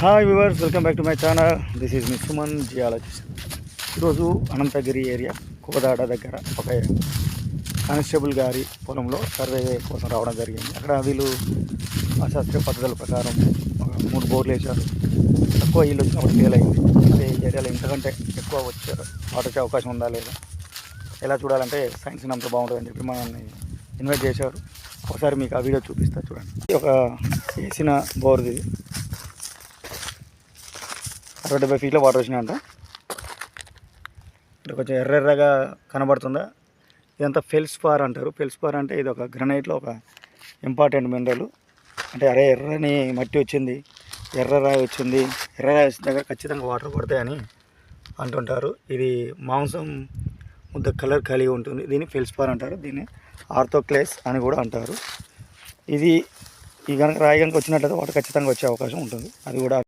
Hi viewers welcome back to my channel this is me Suman geologist ఈరోజు Ananthagiri area Kodad దగ్గర ఒక constable గారి పొలంలో సర్వే కోసం రావడం జరిగింది. అక్కడ వీళ్ళు ఆ శాస్త్రీయ పద్ధతుల ప్రకారం ఒక మూడు బోర్లు వేశారు. తక్కువ ఇల్లు వచ్చినప్పుడు ఫెయిల్ అయింది. అంటే ఈ ఏరియాలో ఇంతకంటే ఎక్కువ వచ్చారు వాటర్ వచ్చే అవకాశం ఉందా లేదా? ఎలా చూడాలంటే సైన్స్ అంత బాగుంటుందని చెప్పి మనల్ని ఇన్వైట్ చేశారు. ఒకసారి మీకు ఆ వీడియో చూపిస్తా చూడండి. ఒక వేసిన బోర్ది అరవై డెబ్బై ఫీట్లో వాటర్ వచ్చినాయంట. ఇక్కడ కొంచెం ఎర్ర ఎర్రగా కనబడుతుందా? ఇదంతా ఫెల్స్పార్ అంటారు. ఫెల్స్పార్ అంటే ఇది ఒక గ్రనైట్లో ఒక ఇంపార్టెంట్ మినరల్ అంటే అరే ఎర్రని మట్టి వచ్చింది ఎర్ర రాయి వచ్చింది ఎర్ర రాయి వచ్చిన దగ్గర ఖచ్చితంగా వాటర్ పడతాయని అంటుంటారు. ఇది మాంసం ముద్ద కలర్ కలిగి ఉంటుంది. దీన్ని ఫెల్స్పార్ అంటారు. దీన్ని ఆర్థోక్లేస్ అని కూడా అంటారు. ఇది ఈ కనుక రాయి కనుక వచ్చినట్లయితే వాటర్ ఖచ్చితంగా వచ్చే అవకాశం ఉంటుంది. అది కూడా